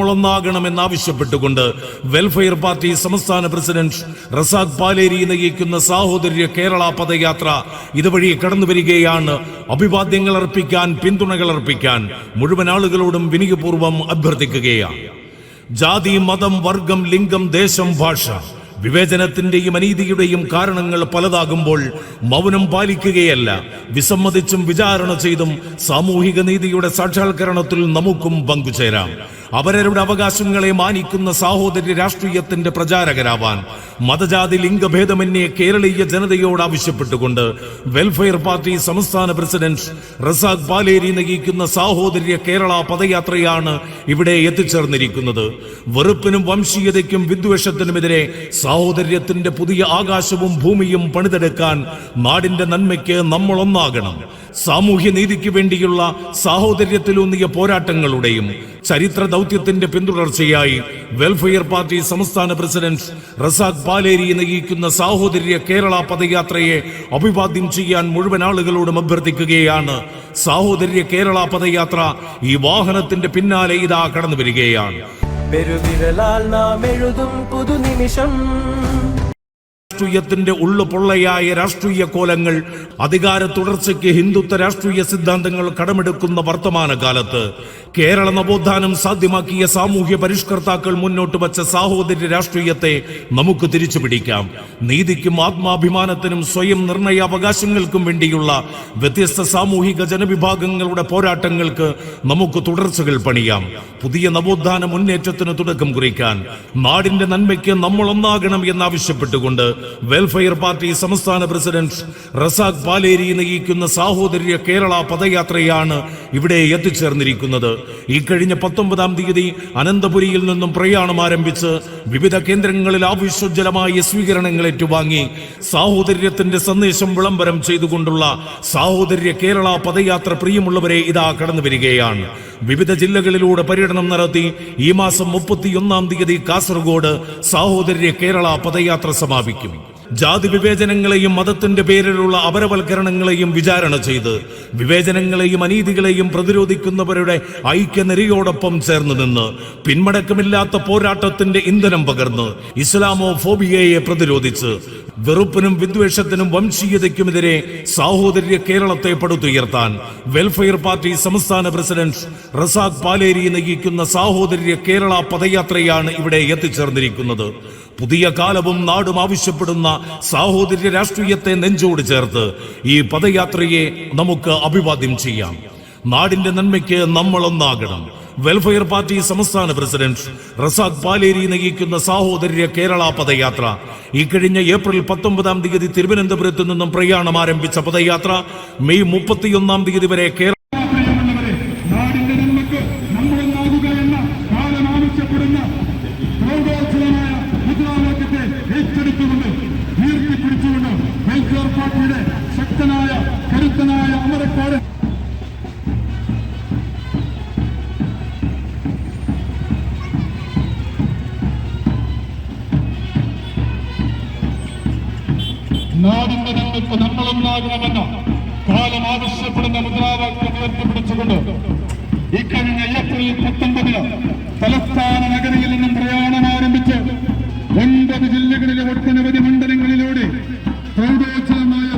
നമ്മളൊന്നാകണമെന്നാവശ്യപ്പെട്ടുകൊണ്ട് welfare party സംസ്ഥാന president Razak Paleri നയിക്കുന്ന സാഹോദര്യ കേരള പദയാത്ര ഇതുവഴി കടന്നു വരികയാണ് അഭിവാദ്യങ്ങൾ അർപ്പിക്കാൻ പിന്തുണകൾ അർപ്പിക്കാൻ മുഴുവൻ ആളുകളോടും വിനിയപൂർവം അഭ്യർത്ഥിക്കുകയാണ്. ജാതി മതം വർഗം ലിംഗം ദേശം ഭാഷ വിവേചനത്തിന്റെയും അനീതിയുടെയും കാരണങ്ങൾ പലതാകുമ്പോൾ മൗനം പാലിക്കുകയല്ല. വിസമ്മതിച്ചും വിചാരണ ചെയ്തും സാമൂഹിക നീതിയുടെ സാക്ഷാത്കരണത്തിൽ നമുക്കും പങ്കുചേരാം. അവരവരുടെ അവകാശങ്ങളെ മാനിക്കുന്ന സാഹോദര്യ രാഷ്ട്രീയത്തിന്റെ പ്രചാരകരാവാൻ മതജാതി ലിംഗഭേദമന്യേ കേരളീയ ജനതയോട് ആവശ്യപ്പെട്ടുകൊണ്ട് വെൽഫെയർ പാർട്ടി സംസ്ഥാന പ്രസിഡന്റ് റസാഖ് ബാലേരി നയിക്കുന്ന സാഹോദര്യ കേരള പദയാത്രയാണ് ഇവിടെ എത്തിച്ചേർന്നിരിക്കുന്നത്. വെറുപ്പിനും വംശീയതയ്ക്കും വിദ്വേഷത്തിനുമെതിരെ സാഹോദര്യത്തിന്റെ പുതിയ ആകാശവും ഭൂമിയും പണിതെടുക്കാൻ നാടിന്റെ നന്മയ്ക്ക് നമ്മൾ ഒന്നാകണം സാമൂഹ്യ നീതിക്ക് വേണ്ടിയുള്ള സാഹോദര്യത്തിലൂന്നിയ പോരാട്ടങ്ങളുടെയും ചരിത്ര ദൗത്യത്തിന്റെ പിന്തുടർച്ചയായി വെൽഫെയർ പാർട്ടി സംസ്ഥാന പ്രസിഡന്റ് റസാഖ് പാലേരി നയിക്കുന്ന സാഹോദര്യ കേരള പദയാത്രയെ അഭിവാദ്യം ചെയ്യാൻ മുഴുവൻ ആളുകളോടും അഭ്യർത്ഥിക്കുകയാണ്. സാഹോദര്യ കേരള പദയാത്ര ഈ വാഹനത്തിന്റെ പിന്നാലെ ഇതാ കടന്നു വരികയാണ് പെരുവിരലാൽ നാം എഴുതും പുതുനിമിഷം. രാഷ്ട്രീയത്തിന്റെ ഉള്ളു പൊള്ളയായ രാഷ്ട്രീയ കോലങ്ങൾ അധികാര തുടർച്ചയ്ക്ക് ഹിന്ദുത്വ രാഷ്ട്രീയ സിദ്ധാന്തങ്ങൾ കടമെടുക്കുന്ന വർത്തമാനകാലത്ത് കേരള നവോത്ഥാനം സാധ്യമാക്കിയ സാമൂഹ്യ പരിഷ്കർത്താക്കൾ മുന്നോട്ട് വച്ച സാഹോദര്യ രാഷ്ട്രീയത്തെ നമുക്ക് തിരിച്ചു പിടിക്കാം നീതിക്കും ആത്മാഭിമാനത്തിനും സ്വയം നിർണയാവകാശങ്ങൾക്കും വേണ്ടിയുള്ള വ്യത്യസ്ത സാമൂഹിക ജനവിഭാഗങ്ങളുടെ പോരാട്ടങ്ങൾക്ക് നമുക്ക് തുടർച്ചകൾ പണിയാം. പുതിയ നവോത്ഥാന മുന്നേറ്റത്തിന് തുടക്കം കുറിക്കാൻ നാടിന്റെ നന്മയ്ക്ക് നമ്മൾ ഒന്നാകണം എന്നാവശ്യപ്പെട്ടുകൊണ്ട് വെൽഫെയർ പാർട്ടി സംസ്ഥാന പ്രസിഡന്റ് റസാഖ് പാലേരി നയിക്കുന്ന സാഹോദര്യ കേരള പദയാത്രയാണ് ഇവിടെ എത്തിച്ചേർന്നിരിക്കുന്നത്. ഈ കഴിഞ്ഞ പത്തൊമ്പതാം തീയതി അനന്തപുരിയിൽ നിന്നും പ്രയാണം ആരംഭിച്ച് വിവിധ കേന്ദ്രങ്ങളിൽ ആവശ്യോജ്ജലമായ സ്വീകരണങ്ങൾ ഏറ്റുവാങ്ങി. സാഹോദര്യത്തിന്റെ സന്ദേശം വിളംബരം ചെയ്തുകൊണ്ടുള്ള സാഹോദര്യ കേരള പദയാത്ര പ്രിയമുള്ളവരെ ഇതാ കടന്നു വരികയാണ് വിവിധ ജില്ലകളിലൂടെ പര്യടനം നടത്തി ഈ മാസം മുപ്പത്തിയൊന്നാം തീയതി കാസർഗോഡ് സാഹോദര്യ കേരള പദയാത്ര സമാപിക്കും. ജാതി വിവേചനങ്ങളെയും മതത്തിന്റെ പേരിലുള്ള അപരവൽക്കരണങ്ങളെയും വിചാരണ ചെയ്ത് വിവേചനങ്ങളെയും അനീതികളെയും പ്രതിരോധിക്കുന്നവരുടെ ഐക്യനിരയോടൊപ്പം ചേർന്ന് നിന്ന് പിന്മടക്കമില്ലാത്ത പോരാട്ടത്തിന്റെ ഇന്ധനം പകർന്ന് ഇസ്ലാമോ ഫോബിയയെ പ്രതിരോധിച്ച് വെറുപ്പിനും വിദ്വേഷത്തിനും വംശീയതയ്ക്കുമെതിരെ സാഹോദര്യ കേരളത്തെ പടുത്തുയർത്താൻ വെൽഫെയർ പാർട്ടി സംസ്ഥാന പ്രസിഡന്റ് റസാഖ് പാലേരി നയിക്കുന്ന സാഹോദര്യ കേരള പദയാത്രയാണ് ഇവിടെ എത്തിച്ചേർന്നിരിക്കുന്നത്. പുതിയ കാലവും നാടും ആവശ്യപ്പെടുന്ന സാഹോദര്യ രാഷ്ട്രീയത്തെ നെഞ്ചോട് ചേർത്ത് ഈ പദയാത്രയെ നമുക്ക് അഭിവാദ്യം ചെയ്യാം. നാടിന്റെ നന്മയ്ക്ക് നമ്മൾ ഒന്നാകണം വെൽഫെയർ പാർട്ടി സംസ്ഥാന പ്രസിഡന്റ് റസാഖ് പാലേരി നയിക്കുന്ന സാഹോദര്യ കേരള പദയാത്ര. ഇക്കഴിഞ്ഞ ഏപ്രിൽ പത്തൊമ്പതാം തീയതി തിരുവനന്തപുരത്ത് നിന്നും പ്രയാണം ആരംഭിച്ച പദയാത്ര മെയ് മുപ്പത്തിയൊന്നാം തീയതി വരെ കേരള പ്രിയമുള്ളവരെ നാടിന്റെ നന്മക്ക് നമ്മളൊന്നാകുക എന്ന കാലം ആവശ്യപ്പെടുന്ന പ്രൗഢോജ്വലമായ മുദ്രാവാക്യത്തെ ഏറ്റെടുത്തുകൊണ്ട് ഉയർത്തിപ്പിടിച്ചുകൊണ്ട് വെൽഫെയർ പാർട്ടിയുടെ ശക്തനായ കരുത്തനായ അമരക്കാരൻ നാടിന്റെ രംഗത്ത് നമ്മളൊന്നാകണമെന്ന കാലം ആവശ്യപ്പെടുന്ന മുദ്രാവാക്യം ഉയർത്തിപ്പിടിച്ചുകൊണ്ട് ഇക്കഴിഞ്ഞ ഏപ്രിൽ പത്തൊമ്പതിന് തലസ്ഥാന നഗരിയിൽ നിന്നും പ്രയാണം ആരംഭിച്ച് ഒൻപത് ജില്ലകളിലെ ഒട്ടനവധി മണ്ഡലങ്ങളിലൂടെ പ്രൗഢോജ്വലമായ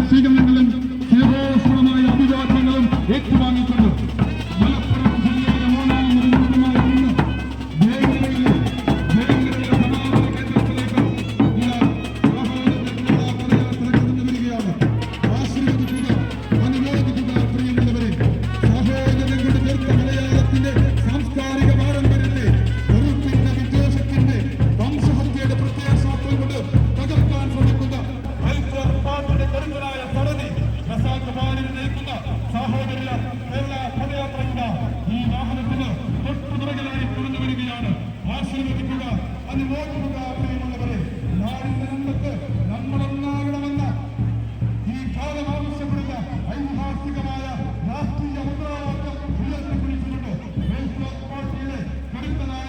പാർട്ടിയുടെ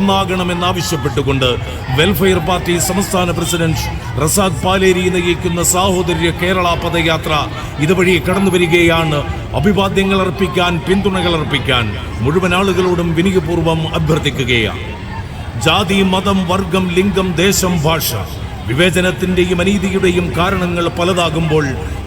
നമ്മളൊന്നാകണമെന്നാവശ്യപ്പെട്ടുകൊണ്ട് വെൽഫെയർ പാർട്ടി സംസ്ഥാന പ്രസിഡന്റ് റസാഖ് പാലേരി നയിക്കുന്ന സാഹോദര്യ കേരള പദയാത്ര ഇതുവഴി കടന്നു വരികയാണ് അഭിവാദ്യങ്ങൾ അർപ്പിക്കാൻ പിന്തുണകൾ അർപ്പിക്കാൻ മുഴുവൻ ആളുകളോടും വിനിയപൂർവം അഭ്യർത്ഥിക്കുകയാണ്. ജാതി മതം വർഗം ലിംഗം ദേശം ഭാഷ വിവേചനത്തിന്റെയും അനീതിയുടെയും കാരണങ്ങൾ പലതാകുമ്പോൾ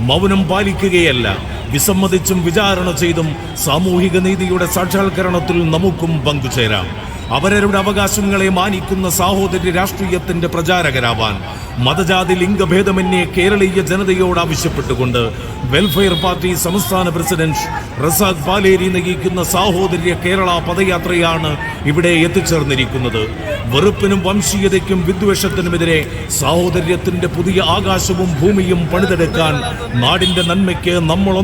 മൗനം പാലിക്കുകയല്ല. വിസമ്മതിച്ചും വിചാരണ ചെയ്തും സാമൂഹിക നീതിയുടെ സാക്ഷാത്കരണത്തിൽ നമുക്കും പങ്കുചേരാം. അവരവരുടെ അവകാശങ്ങളെ മാനിക്കുന്ന സാഹോദര്യ രാഷ്ട്രീയത്തിന്റെ പ്രചാരകരാവാൻ മതജാതി ലിംഗഭേദമന്യേ കേരളീയ ജനതയോട് ആവശ്യപ്പെട്ടുകൊണ്ട് വെൽഫെയർ പാർട്ടി സംസ്ഥാന പ്രസിഡന്റ് റസാഖ് പാലേരി നയിക്കുന്ന സാഹോദര്യ കേരള പദയാത്രയാണ് ഇവിടെ എത്തിച്ചേർന്നിരിക്കുന്നത്. വെറുപ്പിനും വംശീയതയ്ക്കും വിദ്വേഷത്തിനുമെതിരെ സാഹോദര്യത്തിന്റെ പുതിയ ആകാശവും ഭൂമിയും പണിതെടുക്കാൻ നാടിന്റെ നന്മയ്ക്ക് നമ്മൾ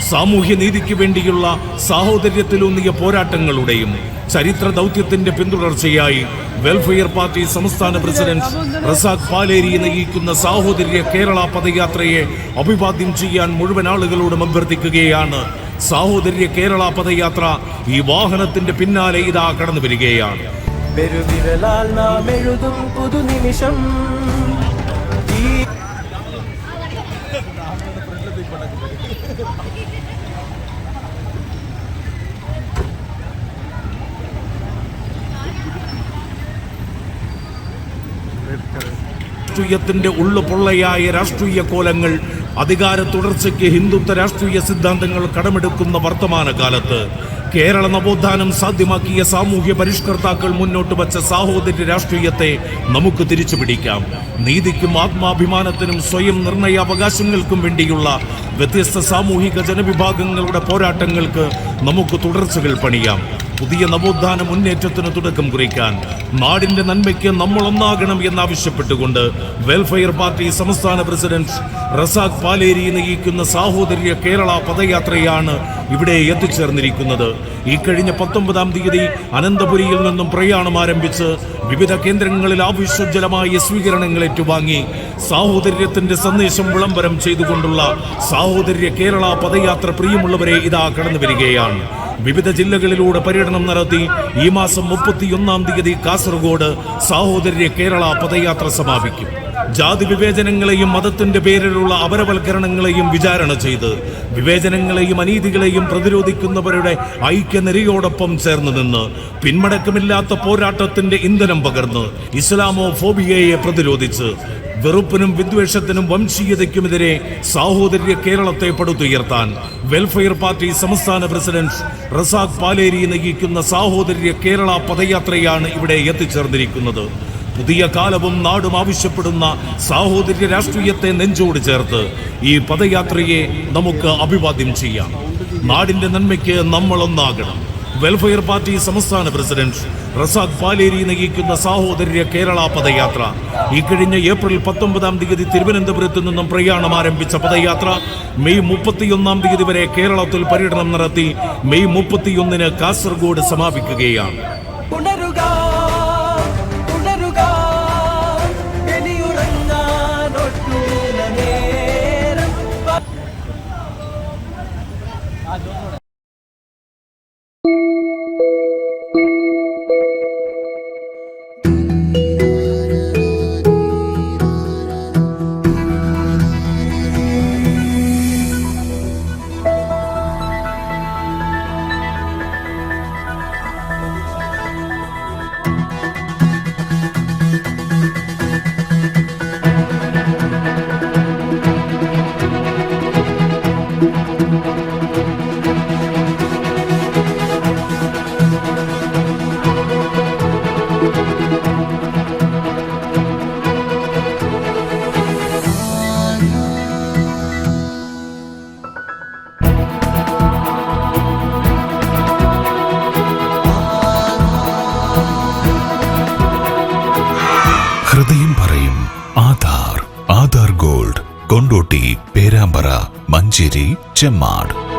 ഒന്നാകണം സാമൂഹ്യ നീതിക്ക് വേണ്ടിയുള്ള സാഹോദര്യത്തിലൂന്നിയ പോരാട്ടങ്ങളുടെയും ചരിത്ര ദൗത്യത്തിന്റെ പിന്തുടർച്ചയായി വെൽഫെയർ പാർട്ടി സംസ്ഥാന പ്രസിഡന്റ് റസാഖ് പാലേരി നയിക്കുന്ന സാഹോദര്യ കേരള പദയാത്രയെ അഭിവാദ്യം ചെയ്യാൻ മുഴുവൻ ആളുകളോടും അഭ്യർത്ഥിക്കുകയാണ്. സാഹോദര്യ കേരള പദയാത്ര ഈ വാഹനത്തിന്റെ പിന്നാലെ ഇതാ കടന്നു വരികയാണ് പുതുനിമിഷം ഈ രാഷ്ട്രീയത്തിന്റെ ഉള്ളുപൊള്ളയായ രാഷ്ട്രീയ കോലങ്ങൾ അധികാര തുടർച്ചയ്ക്ക് ഹിന്ദുത്വ രാഷ്ട്രീയ സിദ്ധാന്തങ്ങൾ കടമെടുക്കുന്ന വർത്തമാനകാലത്ത് കേരള നവോത്ഥാനം സാധ്യമാക്കിയ സാമൂഹ്യ പരിഷ്കർത്താക്കൾ മുന്നോട്ട് വച്ച സാഹോദര്യ രാഷ്ട്രീയത്തെ നമുക്ക് തിരിച്ചു പിടിക്കാം നീതിക്കും ആത്മാഭിമാനത്തിനും സ്വയം നിർണയ അവകാശങ്ങൾക്കും വേണ്ടിയുള്ള വ്യത്യസ്ത സാമൂഹിക ജനവിഭാഗങ്ങളുടെ പോരാട്ടങ്ങൾക്ക് നമുക്ക് തുടർച്ചകൾ പണിയാം. പുതിയ നവോത്ഥാന മുന്നേറ്റത്തിന് തുടക്കം കുറിക്കാൻ നാടിന്റെ നന്മയ്ക്ക് നമ്മൾ ഒന്നാകണം എന്നാവശ്യപ്പെട്ടുകൊണ്ട് വെൽഫെയർ പാർട്ടി സംസ്ഥാന പ്രസിഡന്റ് റസാഖ് പാലേരി നയിക്കുന്ന സാഹോദര്യ കേരള പദയാത്രയാണ് ഇവിടെ എത്തിച്ചേർന്നിരിക്കുന്നത്. ഈ കഴിഞ്ഞ പത്തൊമ്പതാം തീയതി അനന്തപുരിയിൽ നിന്നും പ്രയാണം ആരംഭിച്ച് വിവിധ കേന്ദ്രങ്ങളിൽ ആവശ്യോജ്ജലമായ സ്വീകരണങ്ങൾ ഏറ്റുവാങ്ങി സാഹോദര്യത്തിന്റെ സന്ദേശം വിളംബരം ചെയ്തുകൊണ്ടുള്ള സാഹോദര്യ കേരള പദയാത്ര പ്രിയമുള്ളവരെ ഇതാ കടന്നു വരികയാണ് വിവിധ ജില്ലകളിലൂടെ പര്യടനം നടത്തി ഈ മാസം മുപ്പത്തിയൊന്നാം തീയതി കാസർഗോഡ് സാഹോദര്യ കേരള പദയാത്ര സമാപിക്കും. ജാതി വിവേചനങ്ങളെയും മതത്തിന്റെ പേരിലുള്ള അപരവൽക്കരണങ്ങളെയും വിചാരണ ചെയ്ത് വിവേചനങ്ങളെയും അനീതികളെയും പ്രതിരോധിക്കുന്നവരുടെ ഐക്യനിരയോടൊപ്പം ചേർന്ന് നിന്ന് പിന്മടക്കമില്ലാത്ത പോരാട്ടത്തിന്റെ ഇന്ധനം പകർന്ന് ഇസ്ലാമോ ഫോബിയയെ പ്രതിരോധിച്ച് വെറുപ്പിനും വിദ്വേഷത്തിനും വംശീയതയ്ക്കുമെതിരെ സാഹോദര്യ കേരളത്തെ പടുത്തുയർത്താൻ വെൽഫെയർ പാർട്ടി സംസ്ഥാന പ്രസിഡന്റ് റസാഖ് പാലേരി നയിക്കുന്ന സാഹോദര്യ കേരള പദയാത്രയാണ് ഇവിടെ എത്തിച്ചേർന്നിരിക്കുന്നത്. പുതിയ കാലവും നാടും ആവശ്യപ്പെടുന്ന സാഹോദര്യ രാഷ്ട്രീയത്തെ നെഞ്ചോട് ചേർത്ത് ഈ പദയാത്രയെ നമുക്ക് അഭിവാദ്യം ചെയ്യാം. നാടിന്റെ നന്മയ്ക്ക് നമ്മളൊന്നാകണം. വെൽഫെയർ പാർട്ടി സംസ്ഥാന പ്രസിഡന്റ് റസാഖ് പാലേരി നയിക്കുന്ന സാഹോദര്യ കേരള പദയാത്ര. ഈ കഴിഞ്ഞ ഏപ്രിൽ പത്തൊമ്പതാം തീയതി തിരുവനന്തപുരത്ത് നിന്നും പ്രയാണം ആരംഭിച്ച പദയാത്ര മെയ് മുപ്പത്തിയൊന്നാം തീയതി വരെ കേരളത്തിൽ പര്യടനം നടത്തി മെയ് മുപ്പത്തിയൊന്നിന് കാസർഗോഡ് സമാപിക്കുകയാണ്. മഞ്ചേരി ചെമ്മാട്.